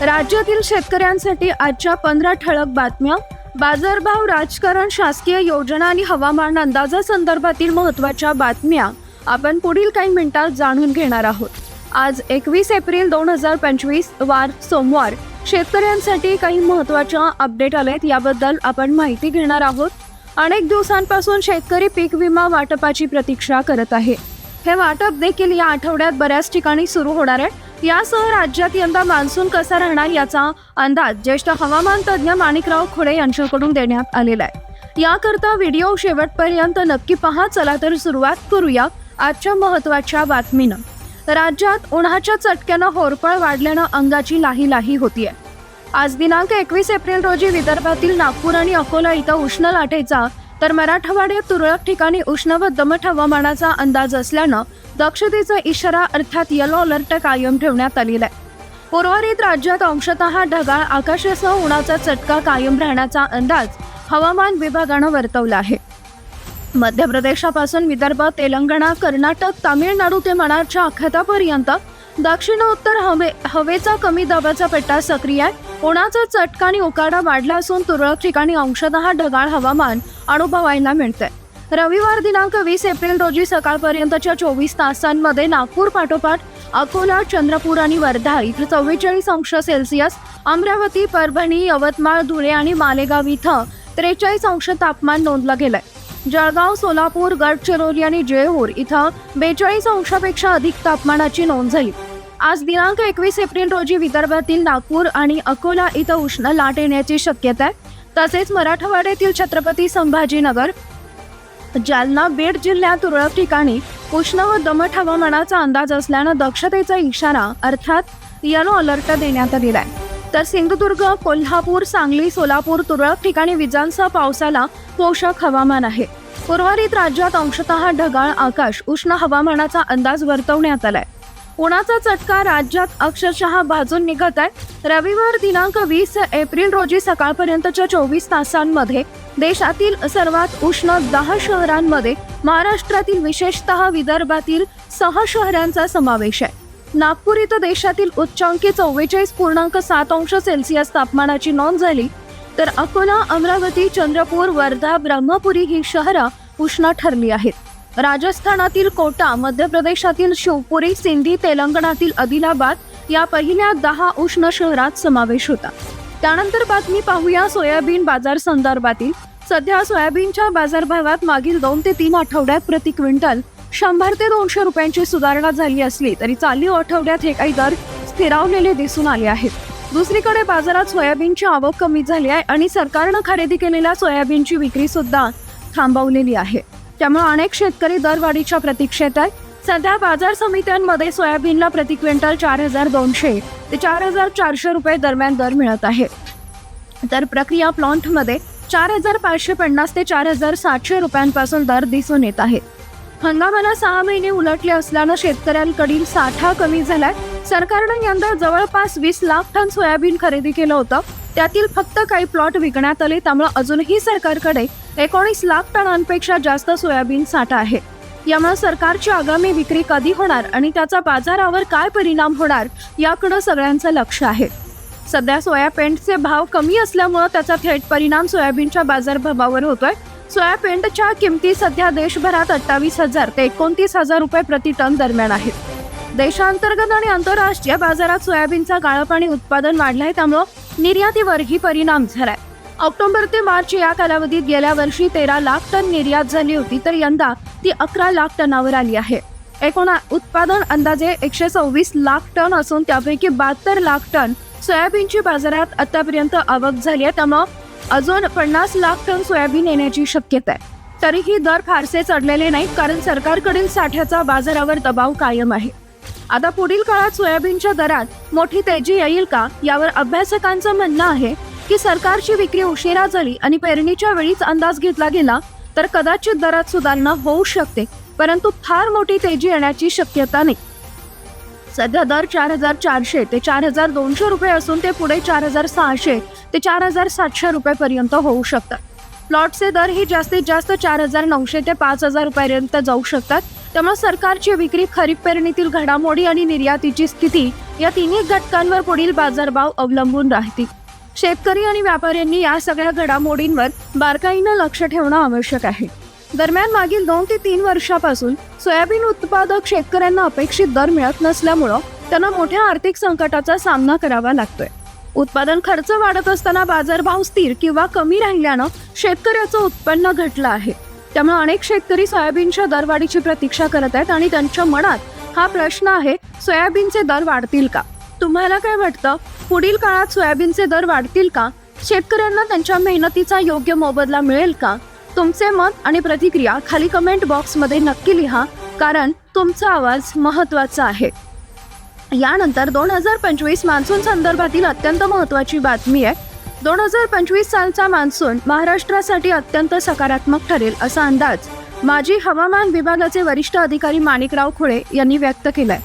राज्यातील शेतकऱ्यांसाठी आजच्या पंधरा ठळक बातम्या. बाजारभाव राजकारण शासकीय योजना आणि हवामान अंदाजासंदर्भातील महत्त्वाच्या बातम्या. आपण पुढील काही मिनिटात जाणून घेणार आहोत. आज एकवीस एप्रिल दोन हजार पंचवीस वार सोमवार. शेतकऱ्यांसाठी काही महत्त्वाच्या अपडेट आलेत याबद्दल आपण माहिती घेणार आहोत. अनेक दिवसांपासून शेतकरी पीक विमा वाटपाची प्रतीक्षा करत आहे. हे वाटप देखील या आठवड्यात बऱ्याच ठिकाणी सुरू होणार आहे. यासह राज्यात यंदा मान्सून कसा राहणार याचा अंदाज ज्येष्ठ हवामान तज्ज्ञ माणिकराव खुडे यांच्याकडून देण्यात आलेला आहे. याकरता व्हिडिओ शेवटपर्यंत नक्की पहा. चला तर सुरुवात करूया आजच्या महत्त्वाच्या बातमीनं. राज्यात उन्हाच्या चटक्यानं होरपळ वाढल्यानं अंगाची लाही लाही होतीये. आज दिनांक एकवीस एप्रिल रोजी विदर्भातील नागपूर आणि अकोला इथं उष्ण लाटेचा तर मराठवाड्यात तुरळक ठिकाणी उष्ण व दमट हवामानाचा अंदाज असल्यानं दक्षतेचा इशारा अर्थात येलो अलर्ट कायम ठेवण्यात आलेला आहे. उर्वरित राज्यात अंशतः ढगाळ आकाशासह उन्हाचा चटका कायम राहण्याचा अंदाज हवामान विभागानं वर्तवला आहे. मध्य प्रदेशापासून विदर्भ तेलंगणा कर्नाटक तामिळनाडू ते मनाच्या आखातापर्यंत दक्षिणोत्तर हवे हवेचा कमी दाबाचा पट्टा सक्रिय आहे. उन्हाचा चटका आणि उकाडा वाढला असून तुरळक ठिकाणी अंशतः ढगाळ हवामान अनुभवायला मिळतंय. रविवार दिनांक वीस एप्रिल रोजी सकाळपर्यंतच्या चोवीस तासांमध्ये नागपूर पाठोपाठ अकोला चंद्रपूर आणि वर्धा इथं चव्वेचाळीस अंश सेल्सिअस अमरावती परभणी यवतमाळ धुळे आणि मालेगाव इथं त्रेचाळीस अंश तापमान नोंदलं गेलंय. जळगाव सोलापूर गडचिरोली आणि जयपूर इथं बेचाळीस अंशापेक्षा अधिक तापमानाची नोंद झाली. आज दिनांक एकवीस एप्रिल रोजी विदर्भातील नागपूर आणि अकोला इथं उष्ण लाट येण्याची शक्यता आहे. तसेच मराठवाड्यातील छत्रपती संभाजीनगर जालना बीड जिल्ह्यात तुरळक ठिकाणी उष्ण व दमट हवामानाचा अंदाज असल्यानं दक्षतेचा इशारा अर्थात येलो अलर्ट देण्यात आलेला आहे. तर सिंधुदुर्ग कोल्हापूर सांगली सोलापूर तुरळक ठिकाणी विजांसह पावसाला पोषक हवामान आहे. उर्वरित राज्यात अंशतः ढगाळ आकाश उष्ण हवामानाचा अंदाज वर्तवण्यात आलाय. उन्हाचा चटका राज्यात अक्षरशः भाजून निघत आहे. रविवार दिनांक वीस एप्रिल रोजी सकाळपर्यंतच्या चोवीस तासांमध्ये देशातील सर्वात उष्ण दहा शहरांमध्ये महाराष्ट्रातील विशेषतः विदर्भातील सहा शहरांचा समावेश आहे. नागपूर इथं देशातील उच्चांकी चव्वेचाळीस पूर्णांक सात अंश सेल्सिअस तापमानाची नोंद झाली तर अकोला अमरावती चंद्रपूर वर्धा ब्रह्मपुरी ही शहरं उष्ण ठरली आहेत. राजस्थानातील कोटा मध्य प्रदेशातील शिवपुरी सिंधी तेलंगणातील आदिलाबाद या पहिल्या दहा उष्ण शहरात समावेश होता. त्यानंतर बातमी पाहूया सोयाबीन बाजार संदर्भातील. सध्या सोयाबीनच्या बाजारभावात मागील दोन ते तीन आठवड्यात प्रति क्विंटल शंभर ते दोनशे रुपयांची सुधारणा झाली असली तरी चालू आठवड्यात हे काही दर स्थिरावलेले दिसून आले आहेत. दुसरीकडे बाजारात सोयाबीनची आवक कमी झाली आहे आणि सरकारनं खरेदी केलेल्या सोयाबीनची विक्री सुद्धा थांबवलेली आहे. त्यामुळे अनेक शेतकरी दरवाढीच्या प्रतीक्षेत आहेत. सध्या बाजार समित्यांमध्ये सोयाबीनला प्रति क्विंटल चार हजार दोनशे ते चार हजार चारशे रुपये दरम्यान दर मिळत आहे. तर प्रक्रिया प्लॉन्टमध्ये चार हजार पाचशे पन्नास ते चार हजार सातशे रुपयांपासून दर दिसून येत आहे. हंगामाला सहा महिने उलटले असल्यानं शेतकऱ्यांकडील साठा कमी झालाय. सरकारनं यंदा जवळपास वीस लाख टन सोयाबीन खरेदी केलं होतं. त्यातील फक्त काही प्लॉट विकण्यात आले त्यामुळे अजूनही सरकारकडे एकोणीस लाख टनांपेक्षा जास्त सोयाबीन साठा आहे. यामुळे सरकारची आगामी विक्री कधी होणार आणि त्याचा बाजारावर काय परिणाम होणार याकडे सगळ्यांचं लक्ष आहे. सध्या सोयाबीनचे भाव कमी असल्यामुळं त्याचा थेट परिणाम सोयाबीनच्या बाजारभावावर होतोय. सोयाबीनच्या किमती सध्या देशभरात अठ्ठावीस हजार ते एकोणतीस हजार रुपये प्रति टन दरम्यान आहेत. देशांतर्गत आणि आंतरराष्ट्रीय बाजारात सोयाबीनचा गाळप आणि उत्पादन वाढलंय त्यामुळं निर्यातीवरही परिणाम झालाय. ऑक्टोबर ते मार्च या कालावधीत गेल्या वर्षी तेरा लाख टन निर्यात झाली होती तर यंदा ती अकरा लाख टनावर आली आहे. एकूण उत्पादन अंदाजे एकशे सव्वीस लाख टन असून त्यापैकी बहात्तर लाख टन सोयाबीनची बाजारात आतापर्यंत आवक झाली आहे त्यामुळं अजून पन्नास लाख टन सोयाबीन येण्याची शक्यता आहे. तरीही दर फारसे चढलेले नाहीत कारण सरकारकडील साठ्याचा बाजारावर दबाव कायम आहे. आता पुढील काळात सोयाबीनच्या दरात मोठी तेजी येईल का यावर अभ्यासकांचं म्हणणं आहे की सरकारची विक्री उशिरा झाली आणि पेरणीच्या वेळीच अंदाज घेतला गेला तर कदाचित दरात सुधारणा होऊ शकते परंतु फार मोठी तेजी येण्याची शक्यता नाही. सध्या दर चार हजार चारशे ते चार हजार दोनशे रुपये असून ते पुढे चार हजार सहाशे ते चार हजार सातशे रुपयेपर्यंत होऊ शकतात. प्लॉटचे दर ही जास्तीत जास्त चार हजार नऊशे ते पाच हजार रुपयापर्यंत जाऊ शकतात त्यामुळे सरकारची विक्री खरीप पेरणीतील घडामोडी आणि निर्यातीची स्थिती या तिन्ही घटकांवर पुढील बाजारभाव अवलंबून राहतील. शेतकरी आणि व्यापाऱ्यांनी या सगळ्या घडामोडींवर बारकाईनं लक्ष ठेवणं आवश्यक आहे. दरम्यान मागील दोन ते तीन वर्षापासून सोयाबीन उत्पादक शेतकऱ्यांना अपेक्षित दर मिळत नसल्यामुळं त्यांना मोठ्या आर्थिक संकटाचा सामना करावा लागतोय. उत्पादन खर्च वाढत असताना बाजारभाव स्थिर किंवा कमी राहिल्यानं शेतकऱ्याचं उत्पन्न घटलं आहे. त्यामुळे अनेक शेतकरी सोयाबीनच्या दरवाढीची प्रतीक्षा करत आहेत आणि त्यांच्या मनात हा प्रश्न आहे सोयाबीनचे दर वाढतील का? तुम्हाला काय वाटतं? पुढील काळात सोयाबीनचे दर वाढतील का? शेतकऱ्यांना त्यांच्या मेहनतीचा योग्य मोबदला मिळेल का? तुमचे मत आणि प्रतिक्रिया खाली कमेंट बॉक्समध्ये नक्की लिहा कारण तुमचा आवाज महत्त्वाचा आहे. यानंतर दोन हजार पंचवीस मान्सून संदर्भातील अत्यंत महत्त्वाची बातमी आहे. दोन हजार पंचवीस सालचा मान्सून महाराष्ट्रासाठी अत्यंत सकारात्मक ठरेल असा अंदाज माजी हवामान विभागाचे वरिष्ठ अधिकारी माणिकराव खुळे यांनी व्यक्त केलाय.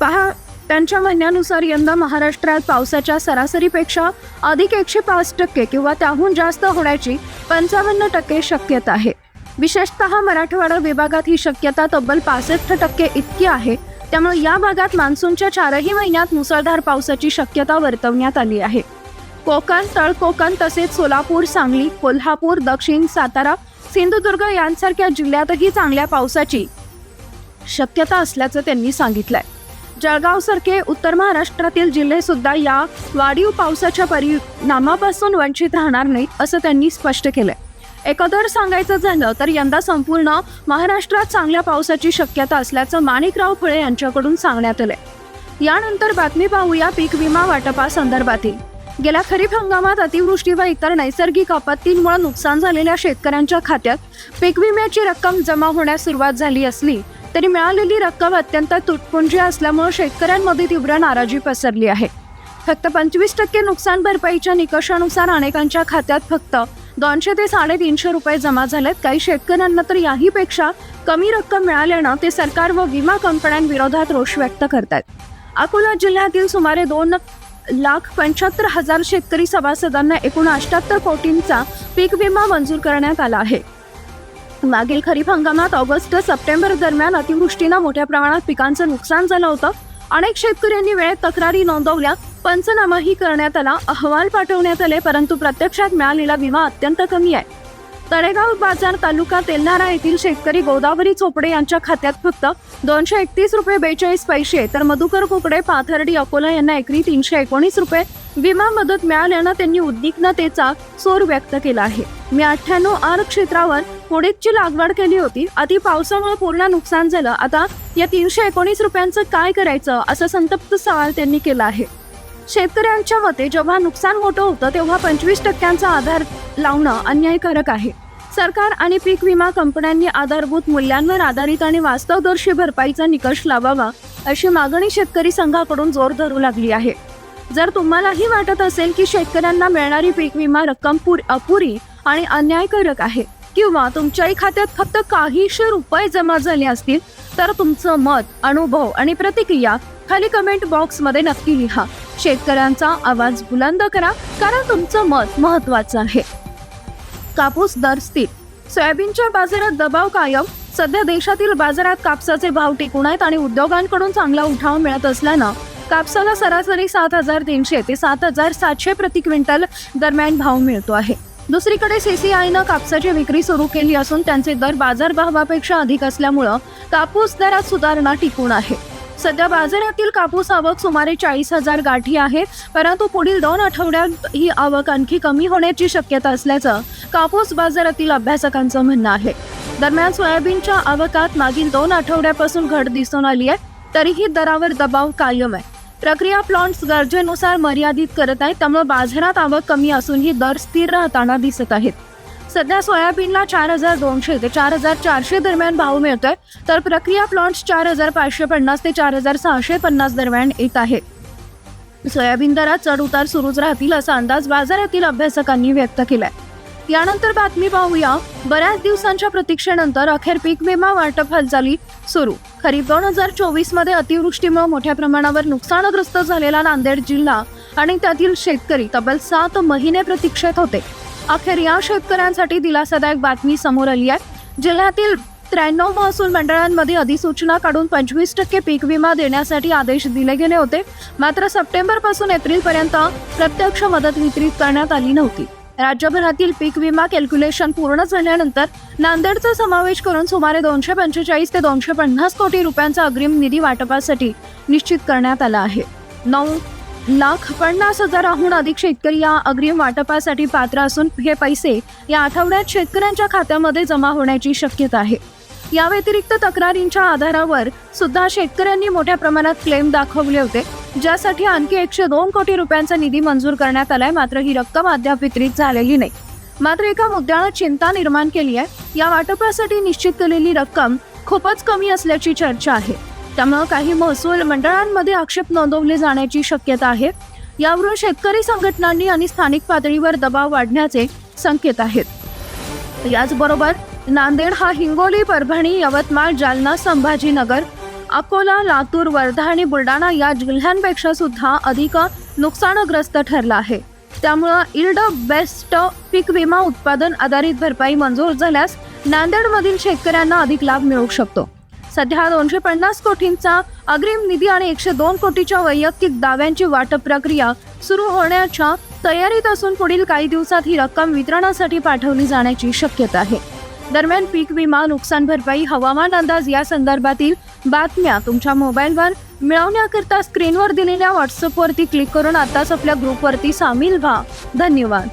पहा त्यांच्या म्हणण्यानुसार यंदा महाराष्ट्रात पावसाच्या सरासरीपेक्षा अधिक एकशे पाच टक्के किंवा त्याहून जास्त होण्याची पंचावन्न टक्के शक्यता आहे. विशेषतः मराठवाडा विभागात ही शक्यता तब्बल पासष्ट टक्के इतकी आहे. त्यामुळे या भागात मान्सूनच्या चारही महिन्यात मुसळधार पावसाची शक्यता वर्तवण्यात आली आहे. कोकण तळकोकण तसेच सोलापूर सांगली कोल्हापूर दक्षिण सातारा सिंधुदुर्ग यांसारख्या जिल्ह्यातही चांगल्या पावसाची शक्यता असल्याचं त्यांनी सांगितलंय. जळगावसारखे उत्तर महाराष्ट्रातील जिल्हे सुद्धा या वाढीव पावसाच्या परिणामापासून वंचित राहणार नाहीत असं त्यांनी स्पष्ट केलंय. एकंदर सांगायचं झालं तर यंदा संपूर्ण महाराष्ट्रात चांगल्या पावसाची शक्यता असल्याचं माणिकराव फुळे यांच्याकडून सांगण्यात आलंय. यानंतर बातमी पाहूया पीक विमा वाटपासंदर्भातील गेल्या खरीप हंगामात अतिवृष्टी व इतर नैसर्गिक आपत्तींमुळे नुकसान झालेल्या शेतकऱ्यांच्या खात्यात पीक विम्याची रक्कम जमा होण्यास सुरुवात झाली असली तरी मिळालेली रक्कम अत्यंत तुटपुंजी असल्यामुळे शेतकऱ्यांमध्ये तीव्र नाराजी पसरली आहे. फक्त पंचवीस टक्के नुकसान भरपाईच्या निकषानुसार अनेकांच्या खात्यात फक्त दोनशे ते साडेतीनशे रुपये जमा झालेत. काही शेतकऱ्यांना तर याहीपेक्षा कमी रक्कम मिळाल्यानं ते सरकार व विमा कंपन्यांविरोधात रोष व्यक्त करतात अकोला जिल्ह्यातील सुमारे दोन लाख पंच्याहत्तर हजार शेतकरी सभासदांना एकूण अष्ट्याहत्तर कोटींचा पीक विमा मंजूर करण्यात आला आहे. मागील खरीप हंगामात ऑगस्ट सप्टेंबर दरम्यान अतिवृष्टीनं मोठ्या प्रमाणात पिकांचं नुकसान झालं होतं. अनेक शेतकऱ्यांनी वेळेत तक्रारी नोंदवल्या. पंचनामाही करण्यात आला. अहवाल पाठवण्यात आले परंतु प्रत्यक्षात मिळालेला विमा अत्यंत कमी आहे. तळेगाव बाजार तालुका तेलनारा येथील शेतकरी गोदावरी चोपडे यांच्या खात्यात फक्त दोनशे एकतीस रुपये बेचाळीस पैसे तर मधुकर कुकडे पाथर्डी अकोला यांना एकरी तीनशे एकोणीस रुपये विमा मदत मिळाल्यानं त्यांनी उद्विग्नतेचा सूर व्यक्त केला आहे. मी अठ्ठ्याण्णव आर क्षेत्रावर उडीदची लागवड केली होती. अति पावसामुळे पूर्ण नुकसान झालं. आता या तीनशे एकोणीस रुपयांचं काय करायचं? असा संतप्त सवाल त्यांनी केला आहे. शेतकऱ्यांच्या मते जेव्हा नुकसान मोठं होतं तेव्हा पंचवीस टक्क्यांचा आधार लावणं अन्यायकारक आहे. सरकार आणि पीक विमा कंपन्यांनी आधारभूत मूल्यांवर आधारित आणि वास्तवदर्शी भरपाईचा निकष लावावा अशी मागणी शेतकरी संघाकडून जोर धरू लागली आहे. जर तुम्हालाही वाटत असेल की शेतकऱ्यांना मिळणारी पीक विमा रक्कम पुर अपुरी आणि अन्यायकारक आहे किंवा तुमच्याही खात्यात फक्त काहीशे रुपये जमा झाले असतील तर तुमचं मत अनुभव आणि प्रतिक्रिया खाली कमेंट बॉक्समध्ये नक्की लिहा. शेतकऱ्यांचा आवाज बुलंद करा कारण तुमचं मत महत्वाचं आहे. कापूस दर स्थिर. सोयाबीनच्या बाजारात दबाव कायम. सध्या देशातील बाजारात कापसाचे भाव टिकून आहेत आणि उद्योगांकडून चांगला उठाव मिळत असल्यानं कापसाला सरासरी सात हजार तीनशे ते सात हजार सातशे प्रति क्विंटल दरम्यान भाव मिळतो आहे. दुसरीकडे सीसीआयनं कापसाची विक्री सुरू केली असून त्यांचे दर बाजारभावापेक्षा अधिक असल्यामुळं कापूस दरात सुधारणा टिकून आहे. सध्या बाजारातील कापूस आवक सुमारे चाळीस हजार गाठी आहे परंतु पुढील दोन आठवड्यात ही आवक आणखी कमी होण्याची शक्यता असल्याचं कापूस बाजारातील अभ्यासकांचं म्हणणं आहे. दरम्यान सोयाबीनच्या आवकात मागील दोन आठवड्यापासून घट दिसून आली आहे तरीही दरावर दबाव कायम आहे. प्रक्रिया प्लांट्स गरजेनुसार मर्यादित करत आहेत त्यामुळे बाजारात आवक कमी असूनही दर स्थिर राहताना दिसत आहेत. सध्या सोयाबीनला चार हजार दोनशे ते चार हजार चारशे दरम्यान भाव मिळतोय. तर प्रक्रिया प्लॉन्ट्स चार हजार पाचशे पन्नास ते चार हजार सहाशे पन्नास दरम्यान येत आहे. सोयाबीन दरात चढ उतार सुरूच राहतील असा अंदाज बाजारातील अभ्यासकांनी व्यक्त केलाय. यानंतर बातमी पाहूया. बऱ्याच दिवसांच्या प्रतीक्षेनंतर अखेर पीक विमा वाटप हालचाली सुरू. खरीप दोन हजार चोवीसमध्ये अतिवृष्टीमुळे मोठ्या प्रमाणावर नुकसानग्रस्त झालेला नांदेड जिल्हा आणि त्यातील शेतकरी तब्बल सात महिने प्रतीक्षेत होते. अखेर या शेतकऱ्यांसाठी दिलासादायक बातमी समोर आली आहे. जिल्ह्यातील त्र्याण्णव महसूल मंडळांमध्ये अधिसूचना काढून पंचवीस टक्के पीक विमा देण्यासाठी आदेश दिले गेले होते. मात्र सप्टेंबरपासून एप्रिल पर्यंत प्रत्यक्ष मदत वितरित करण्यात आली नव्हती. राज्यभरातील पीक विमा कॅल्क्युलेशन पूर्ण झाल्यानंतर नांदेडचा समावेश करून सुमारे दोनशे पंचेचाळीस ते दोनशे पन्नास कोटी रुपयांचा अग्रिम निधी वाटपासाठी निश्चित करण्यात आला आहे. नऊ लाख पन्नास हजाराहून अधिक शेतकरी या अग्रिम वाटपासाठी पात्र असून हे पैसे या आठवड्यात शेतकऱ्यांच्या खात्यामध्ये जमा होण्याची शक्यता आहे. या व्यतिरिक्त तक्रारींच्या आधारावर सुद्धा शेतकऱ्यांनी मोठ्या प्रमाणात क्लेम दाखवले होते. ज्यासाठी आणखी एकशे दोन कोटी रुपयांचा निधी मंजूर करण्यात आलाय. मात्र ही रक्कम अद्याप वितरित झालेली नाही. मात्र एका मुद्द्यानं चिंता निर्माण केली आहे. या वाटपासाठी निश्चित केलेली रक्कम खूपच कमी असल्याची चर्चा आहे. त्यामुळे काही महसूल मंडळांमध्ये आक्षेप नोंदवले जाण्याची शक्यता आहे. यावरून शेतकरी संघटनांनी आणि स्थानिक पातळीवर दबाव वाढण्याचे संकेत आहेत. याचबरोबर नांदेड हा हिंगोली परभणी यवतमाळ जालना संभाजीनगर अकोला लातूर वर्धा आणि बुलढाणा या जिल्ह्यांपेक्षा सुद्धा अधिक नुकसानग्रस्त ठरला आहे. त्यामुळं इल्ड बेस्ट पीक विमा उत्पादन आधारित भरपाई मंजूर झाल्यास नांदेडमधील शेतकऱ्यांना अधिक लाभ मिळू शकतो. सध्या दोनशे पन्नास कोटींचा अग्रिम निधी आणि एकशे दोन कोटीच्या वैयक्तिक दाव्यांची वाटप प्रक्रिया सुरू होण्याच्या तयारीत असून पुढील काही दिवसात ही रक्कम वितरणासाठी पाठवली जाण्याची शक्यता आहे. दरम्यान पीक विमा नुकसान भरपाई हवामान अंदाज या संदर्भातील बातम्या तुमच्या मोबाईलवर मिळवण्याकरता स्क्रीनवर दिलेल्या व्हॉट्सअपवरती क्लिक करून आताच आपल्या ग्रुपवरती सामील व्हा. धन्यवाद.